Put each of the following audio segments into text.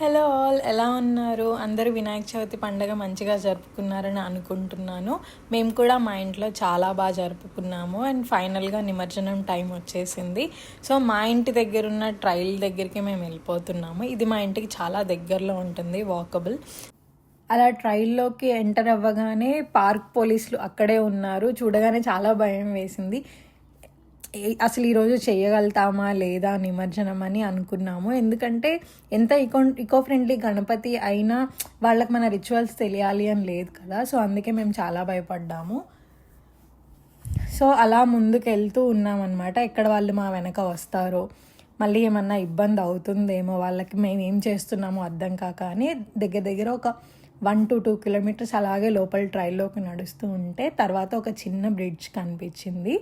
Hello all ఎలా ఉన్నారు? అందరూ వినాయక చవితి పండగ మంచిగా జరుపుకున్నారని అనుకుంటున్నాను. మేము కూడా మా ఇంట్లో చాలా బాగా జరుపుకున్నాము అండ్ ఫైనల్గా నిమజ్జనం టైం వచ్చేసింది. సో మా ఇంటి దగ్గర ఉన్న ట్రైల్ దగ్గరికి మేము వెళ్ళిపోతున్నాము. ఇది మా ఇంటికి చాలా దగ్గరలో ఉంటుంది వాకబుల్ అలా ట్రైల్లోకి ఎంటర్ అవ్వగానే పార్క్ పోలీసులు అక్కడే ఉన్నారు. చూడగానే చాలా భయం వేసింది. అసలు ఈరోజు చేయగలుగుతామా లేదా నిమజ్జనం అని అనుకున్నాము. ఎందుకంటే ఎంత ఇకో ఇకో ఫ్రెండ్లీ గణపతి అయినా వాళ్ళకి మన రిచువల్స్ తెలియాలి అని లేదు కదా. సో అందుకే మేము చాలా భయపడ్డాము. సో అలా ముందుకు వెళ్తూ ఉన్నామన్నమాట. ఎక్కడ వాళ్ళు మా వెనక వస్తారో మళ్ళీ ఏమన్నా ఇబ్బంది అవుతుందేమో వాళ్ళకి మేము ఏం చేస్తున్నామో అర్థం కాక అని దగ్గర దగ్గర ఒక వన్ టు టూ కిలోమీటర్స్ అలాగే లోపల ట్రైల్లోకి నడుస్తూ ఉంటే తర్వాత ఒక చిన్న బ్రిడ్జ్ కనిపించింది.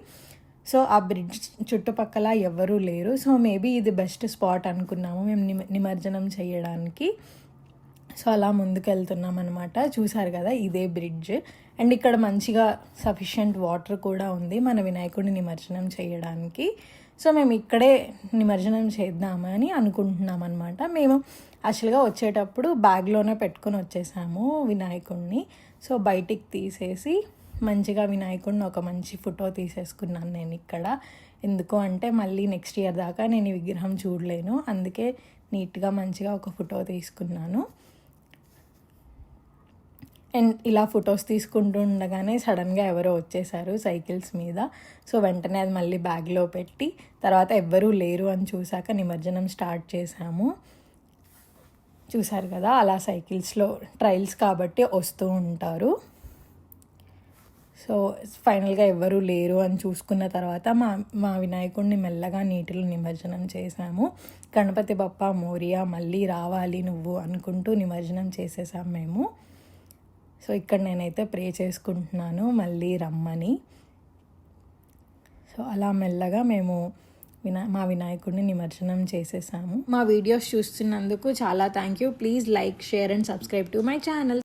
సో ఆ బ్రిడ్జ్ చుట్టుపక్కల ఎవరూ లేరు. సో మేబీ ఇది బెస్ట్ స్పాట్ అనుకున్నాము మేము నిమ నిమజ్జనం చేయడానికి. సో అలా ముందుకెళ్తున్నాం అనమాట చూసారు కదా ఇదే బ్రిడ్జ్. అండ్ ఇక్కడ మంచిగా సఫిషియంట్ వాటర్ కూడా ఉంది మన వినాయకుడిని నిమజ్జనం చేయడానికి. సో మేము ఇక్కడే నిమజ్జనం చేద్దామని అనుకుంటున్నాం అనమాట మేము యాక్చువల్గా వచ్చేటప్పుడు బ్యాగ్లోనే పెట్టుకొని వచ్చేసాము వినాయకుడిని సో బయటికి తీసేసి మంచిగా వినాయకుడిని ఒక మంచి ఫోటో తీసేసుకున్నాను నేను ఇక్కడ. ఎందుకు అంటే మళ్ళీ నెక్స్ట్ ఇయర్ దాకా నేను ఈ విగ్రహం చూడలేను. అందుకే నీట్గా మంచిగా ఒక ఫోటో తీసుకున్నాను. అండ్ ఇలా ఫొటోస్ తీసుకుంటూ ఉండగానే సడన్గా ఎవరో వచ్చేసారు సైకిల్స్ మీద. సో వెంటనే అది మళ్ళీ బ్యాగ్లో పెట్టి తర్వాత ఎవ్వరూ లేరు అని చూశాక నిమజ్జనం స్టార్ట్ చేశాము. చూశారు కదా అలా సైకిల్స్లో ట్రైల్స్ కాబట్టి వస్తూ ఉంటారు. సో ఫైనల్గా ఎవ్వరూ లేరు అని చూసుకున్న తర్వాత మా మా వినాయకుడిని మెల్లగా నీటిలో నిమజ్జనం చేశాము. గణపతి బప్ప మోరియా మళ్ళీ రావాలి నువ్వు అనుకుంటూ నిమజ్జనం చేసేసాం మేము. సో ఇక్కడ నేనైతే ప్రే చేసుకుంటున్నాను మళ్ళీ రమ్మని. సో అలా మెల్లగా మేము వినా మా వినాయకుడిని నిమజ్జనం చేసేసాము. మా వీడియోస్ చూస్తున్నందుకు చాలా thank you. Please like share and subscribe to my channel.